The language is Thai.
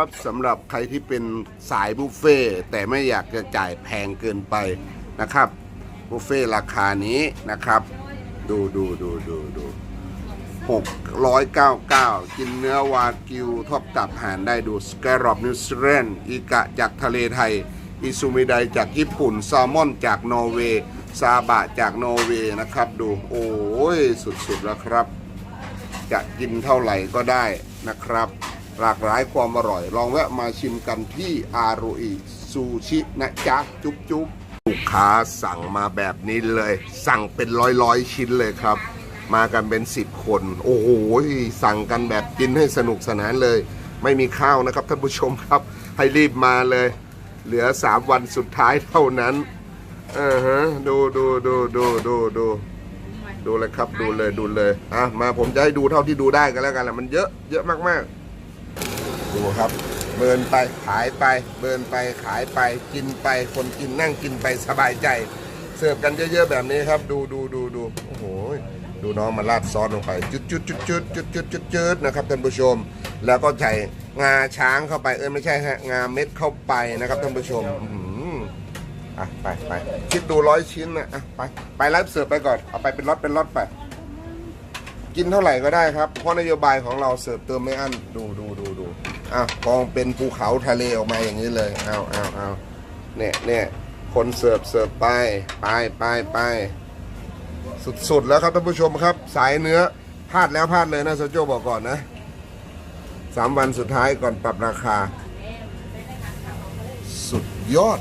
ครับสำหรับใครที่เป็นสายบุฟเฟ่แต่ไม่อยากจะจ่ายแพงเกินไปนะครับบุฟเฟ่ราคานี้นะครับ ดูดูดูดูดู699 กินเนื้อวากิวทอดกับหานได้ดูสแกรอบนิวซีแลนด์อีกะจากทะเลไทย อิซูมิไดจากญี่ปุ่นแซลมอนจากนอร์เวย์ซาบะจากนอร์เวย์นะครับ ดูโอ้ยสุดๆแล้วครับ จะกินเท่าไหร่ก็ได้นะครับ หลากหลายความอร่อย ลองแวะมาชิมกันที่อารุอิซูชินะจ๊ะ จุ๊บจุ๊บลูกค้าสั่งมาแบบนี้เลย สั่งเป็นร้อยร้อยชิ้นเลยครับ มากันเป็นสิบคน โอ้โหสั่งกันแบบกินให้สนุกสนานเลย ไม่มีข้าวนะครับท่านผู้ชมครับ ให้รีบมาเลย เหลือสามวันสุดท้ายเท่านั้นเออฮะดูดูดูดูดูดูดูเลยครับดูเลยดูเลยอะมาผมจะให้ดูเท่าที่ดูได้กันแล้วกันแหละมันเยอะเยอะมากๆ ดูครับเบินไปขายไป เบินไปขายไปกินไป คนกินนั่งกินไปสบายใจ เสิร์ฟกันเยอะๆแบบนี้ครับ ดูดูดูดูโอ้โหดูน้องมาราดซอสลงไปจุดจุดจุดจุดจุดจุดจุดจุดนะครับท่านผู้ชม แล้วก็ใส่งาช้างเข้าไปเออไม่ใช่ฮะงาเม็ดเข้าไปนะครับท่านผู้ชมอะไปไปคิดดูร้อยชิ้นนะอะไปไปไลฟ์เสิร์ฟไปก่อนเอาไปเป็นล็อตเป็นล็อตไป กินเท่าไหร่ก็ได้ครับ เพราะนโยบายของเราเสิร์ฟเติมไม่อั้นดูดูดูดูอะกองเป็นภูเขาทะเลออกมาอย่างนี้เลยเอาเอาเอาเนี่ยเนี่ยคนเสิร์ฟเสิร์ฟไปไปไปไปสุดๆแล้วครับท่านผู้ชมครับ สายเนื้อพลาดแล้วพลาดเลยนะโซโจบอกก่อนนะสามวันสุดท้ายก่อนปรับราคา สุดยอด